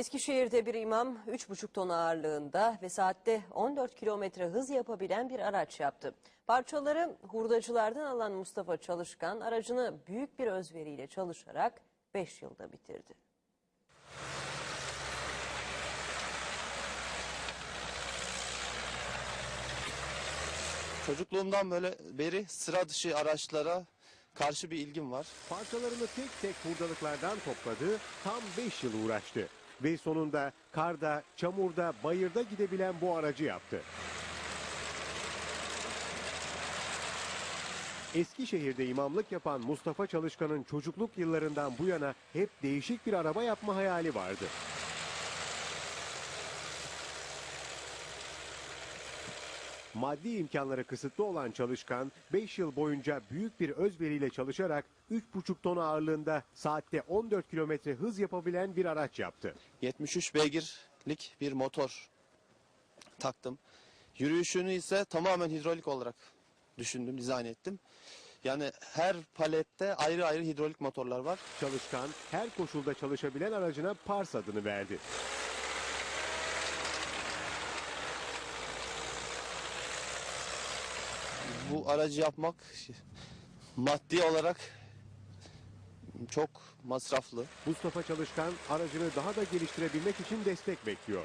Eskişehir'de bir imam 3,5 ton ağırlığında ve saatte 14 kilometre hız yapabilen bir araç yaptı. Parçaları hurdacılardan alan Mustafa Çalışkan aracını büyük bir özveriyle çalışarak 5 yılda bitirdi. Çocukluğumdan böyle beri sıra dışı araçlara karşı bir ilgim var. Parçalarını tek tek hurdalıklardan topladı, tam 5 yıl uğraştı. Ve sonunda karda, çamurda, bayırda gidebilen bu aracı yaptı. Eskişehir'de imamlık yapan Mustafa Çalışkan'ın çocukluk yıllarından bu yana hep değişik bir araba yapma hayali vardı. Maddi imkanları kısıtlı olan Çalışkan 5 yıl boyunca büyük bir özveriyle çalışarak 3,5 ton ağırlığında saatte 14 kilometre hız yapabilen bir araç yaptı. 73 beygirlik bir motor taktım. Yürüyüşünü ise tamamen hidrolik olarak düşündüm, dizayn ettim. Yani her palette ayrı ayrı hidrolik motorlar var. Çalışkan her koşulda çalışabilen aracına Pars adını verdi. Bu aracı yapmak maddi olarak çok masraflı. Mustafa Çalışkan aracını daha da geliştirebilmek için destek bekliyor.